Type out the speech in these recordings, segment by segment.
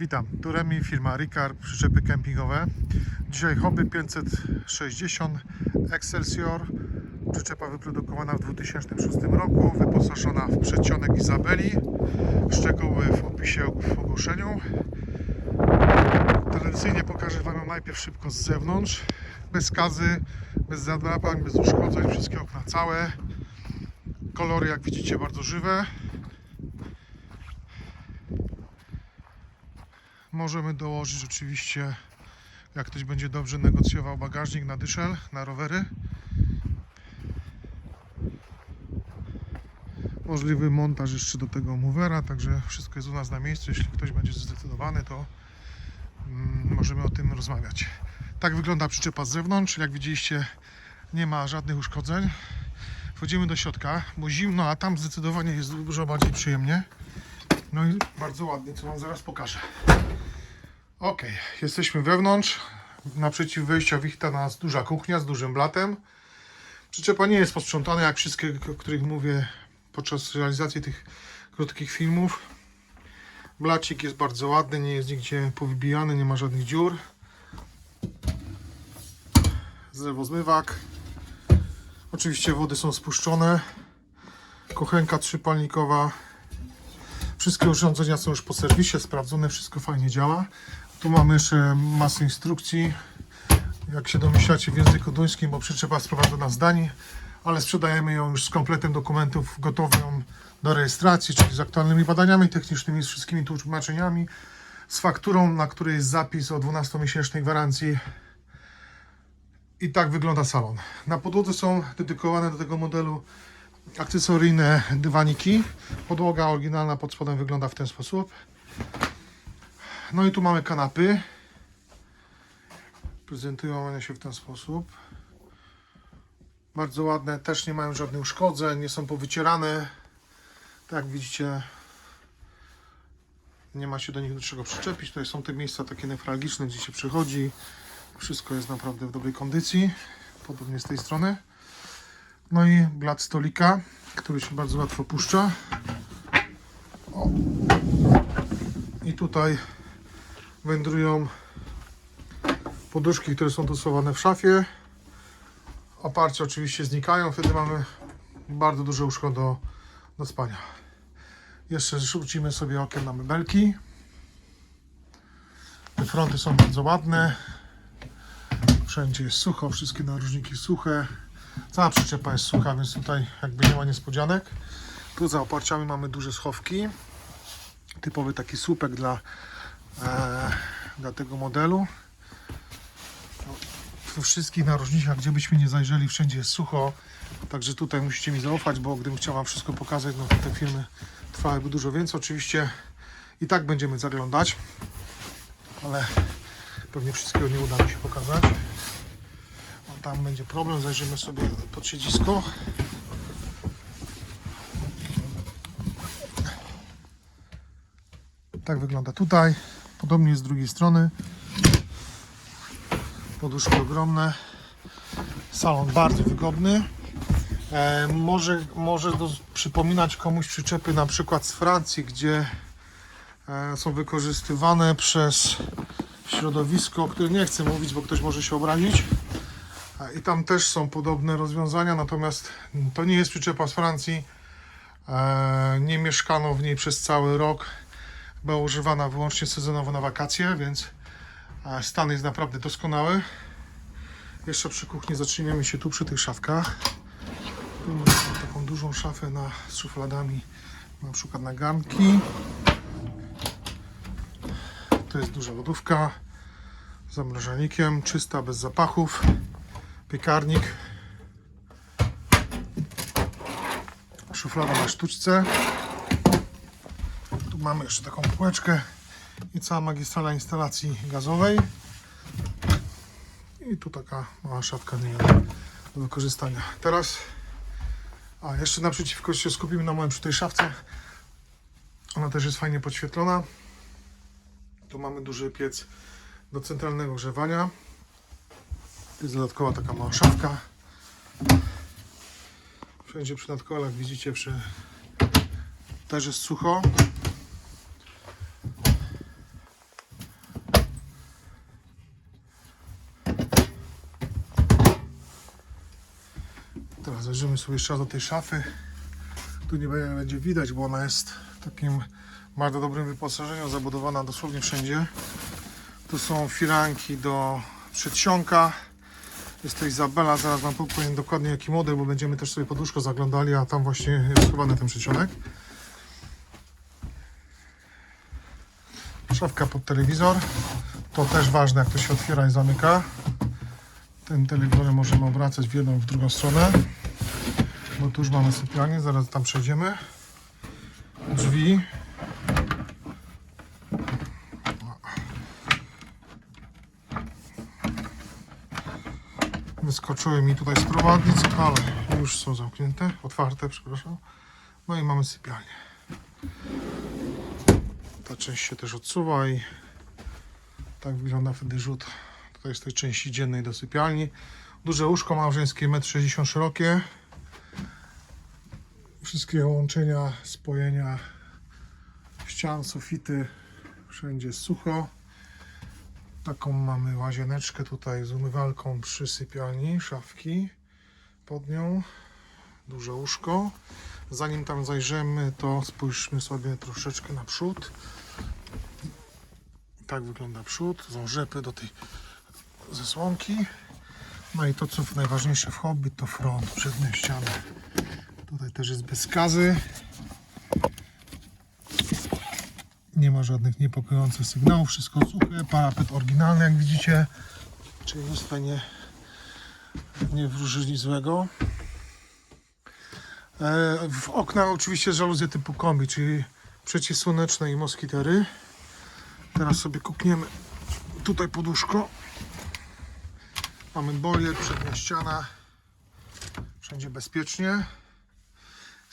Witam, tu Remi, firma Ricard, przyczepy kempingowe. Dzisiaj hobby 560 Excelsior. Przyczepa wyprodukowana w 2006 roku, wyposażona w przedsionek Izabeli. Szczegóły w opisie w ogłoszeniu. Tradycyjnie pokażę Wam ją najpierw szybko z zewnątrz. Bez skazy, bez zadrapań, bez uszkodzeń, wszystkie okna całe. Kolory jak widzicie bardzo żywe. Możemy dołożyć oczywiście, jak ktoś będzie dobrze negocjował bagażnik na dyszel, na rowery. Możliwy montaż jeszcze do tego movera, także wszystko jest u nas na miejscu. Jeśli ktoś będzie zdecydowany, to mm, możemy o tym rozmawiać. Tak wygląda przyczepa z zewnątrz. Jak widzieliście, nie ma żadnych uszkodzeń. Wchodzimy do środka, bo zimno, a tam zdecydowanie jest dużo bardziej przyjemnie. No i bardzo ładnie, co Wam zaraz pokażę. Ok, jesteśmy wewnątrz. Naprzeciw wejścia wita nas duża kuchnia z dużym blatem. Przyczepa nie jest posprzątana jak wszystkie, o których mówię podczas realizacji tych krótkich filmów. Blacik jest bardzo ładny, nie jest nigdzie powybijany, nie ma żadnych dziur. Zlewozmywak. Oczywiście wody są spuszczone. Kochenka trzypalnikowa. Wszystkie urządzenia są już po serwisie, sprawdzone, wszystko fajnie działa. Tu mamy jeszcze masę instrukcji, jak się domyślacie w języku duńskim, bo przyczepa sprowadzona z Danii, ale sprzedajemy ją już z kompletem dokumentów gotową do rejestracji, czyli z aktualnymi badaniami technicznymi, z wszystkimi tłumaczeniami, z fakturą, na której jest zapis o 12-miesięcznej gwarancji. I tak wygląda salon. Na podłodze są dedykowane do tego modelu akcesoryjne dywaniki. Podłoga oryginalna pod spodem wygląda w ten sposób. No i tu mamy kanapy. Prezentują one się w ten sposób. Bardzo ładne, też nie mają żadnych uszkodzeń, nie są powycierane. Tak widzicie, nie ma się do nich do czego przyczepić. Tutaj są te miejsca takie newralgiczne, gdzie się przychodzi. Wszystko jest naprawdę w dobrej kondycji. Podobnie z tej strony. No i blat stolika, który się bardzo łatwo puszcza. O. I tutaj wędrują poduszki, które są dostosowane w szafie. Oparcia oczywiście znikają, wtedy mamy bardzo duże łóżko do, do spania. Jeszcze rzucimy sobie okiem na mebelki. Te fronty są bardzo ładne. Wszędzie jest sucho, wszystkie narożniki suche. Cała przyczepa jest sucha, więc tutaj jakby nie ma niespodzianek. Tu za oparciami mamy duże schowki. Typowy taki słupek dla, e, dla tego modelu. We wszystkich narożnikach, gdzie byśmy nie zajrzeli, wszędzie jest sucho. Także tutaj musicie mi zaufać, bo gdybym chciał Wam wszystko pokazać, no to te filmy trwałyby dużo więcej. Oczywiście i tak będziemy zaglądać, ale pewnie wszystkiego nie uda mi się pokazać. O, tam będzie problem, zajrzymy sobie pod siedzisko. Tak wygląda tutaj. Podobnie z drugiej strony. Poduszki ogromne. Salon bardzo wygodny. E, może może do, przypominać komuś przyczepy na przykład z Francji, gdzie e, są wykorzystywane przez środowisko, o którym nie chcę mówić, bo ktoś może się obrazić. E, I tam też są podobne rozwiązania, natomiast to nie jest przyczepa z Francji. E, nie mieszkano w niej przez cały rok. Była używana wyłącznie sezonowo na wakacje, więc e, stan jest naprawdę doskonały. Jeszcze przy kuchni zatrzymiemy się tu przy tych szafkach. Tu mamy taką dużą szafę na, z szufladami, na przykład na garnki. To jest duża lodówka z zamrażalnikiem, czysta, bez zapachów. Piekarnik. Szuflada na sztuczce. Mamy jeszcze taką półeczkę i cała magistrala instalacji gazowej. I tu taka mała szafka nie do wykorzystania. Teraz, a jeszcze naprzeciwko się skupimy na moim przy tej szafce. Ona też jest fajnie podświetlona. Tu mamy duży piec do centralnego grzewania. Jest dodatkowa taka mała szafka. Wszędzie przy nadkolach widzicie, przy... też jest sucho. Zajrzymy sobie jeszcze raz do tej szafy. Tu nie będzie- będzie widać, bo ona jest w takim bardzo dobrym wyposażeniu, zabudowana dosłownie wszędzie. Tu są firanki do przedsionka. Jest to Izabela, zaraz Wam powiem dokładnie jaki model, bo będziemy też sobie poduszko zaglądali, a tam właśnie jest schowany ten przedsionek. Szafka pod telewizor. To też ważne, jak to się otwiera i zamyka. Ten telewizor możemy obracać w jedną, w drugą stronę. Bo tu już mamy sypialnię, zaraz tam przejdziemy. Drzwi. Wyskoczyły mi tutaj z prowadnic, ale już są zamknięte, otwarte, przepraszam. No i mamy sypialnię. Ta część się też odsuwa i tak wygląda wtedy rzut tutaj z tej części dziennej do sypialni. Duże łóżko małżeńskie, 1,60 m szerokie. Wszystkie łączenia, spojenia ścian, sufity, wszędzie sucho. Taką mamy łazieneczkę tutaj z umywalką przy sypialni, szafki pod nią, duże łóżko. Zanim tam zajrzymy, to spójrzmy sobie troszeczkę na przód. Tak wygląda przód, są rzepy do tej zasłonki. No i to, co najważniejsze w hobby, to front, przednie ściany. Tutaj też jest bez skazy. Nie ma żadnych niepokojących sygnałów, wszystko suche, parapet oryginalny jak widzicie, czyli nic tutaj nie, nie wróżyli złego. E, w okna oczywiście żaluzje typu kombi, czyli przeciwsłoneczne i moskitery. Teraz sobie kukniemy tutaj poduszko. Mamy bolier, przednia ściana. Wszędzie bezpiecznie.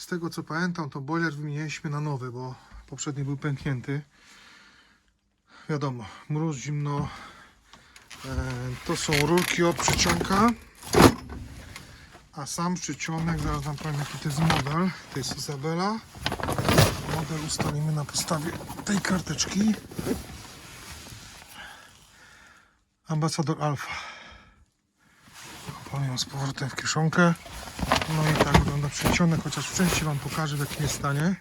Z tego co pamiętam, to boiler wymieniliśmy na nowy, bo poprzedni był pęknięty. Wiadomo, mróz, zimno. E, to są rurki od przyciąga. A sam przyciągnik, zaraz wam powiem jaki to jest model. To jest Izabela. Model ustalimy na podstawie tej karteczki. Ambasador Alfa. Ją z powrotem w kieszonkę. No i tak wygląda przedsionek, chociaż w części Wam pokażę w jakim jest stanie.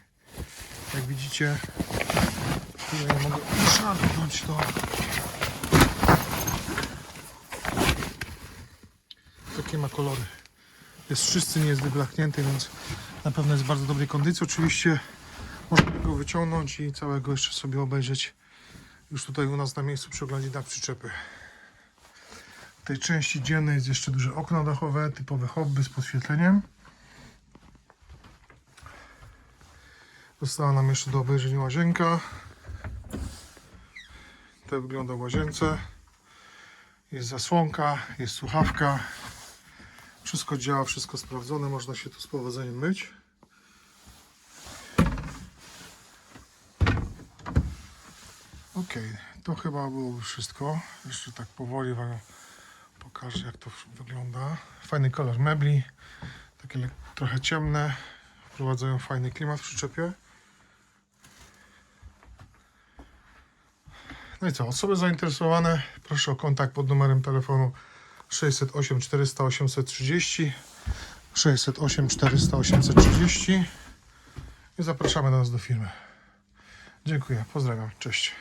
Jak widzicie, tutaj nie mogę szarpnąć to. Takie ma kolory. Jest wszyscy nie jest wyblachnięty, więc na pewno jest w bardzo dobrej kondycji. Oczywiście można go wyciągnąć i całego jeszcze sobie obejrzeć już tutaj u nas na miejscu przy oględzinach przyczepy. W tej części dziennej jest jeszcze duże okno dachowe, typowe hobby z podświetleniem. Została nam jeszcze do obejrzenia łazienka. Tak wygląda w łazience. Jest zasłonka, jest słuchawka. Wszystko działa, wszystko sprawdzone, można się tu z powodzeniem myć. Ok, to chyba byłoby wszystko. Jeszcze tak powoli Wam pokażę jak to wygląda. Fajny kolor mebli, takie trochę ciemne, wprowadzają fajny klimat w przyczepie. No i co, osoby zainteresowane proszę o kontakt pod numerem telefonu 608 400 830 608 400 830 i zapraszamy do nas do firmy. Dziękuję, pozdrawiam, cześć.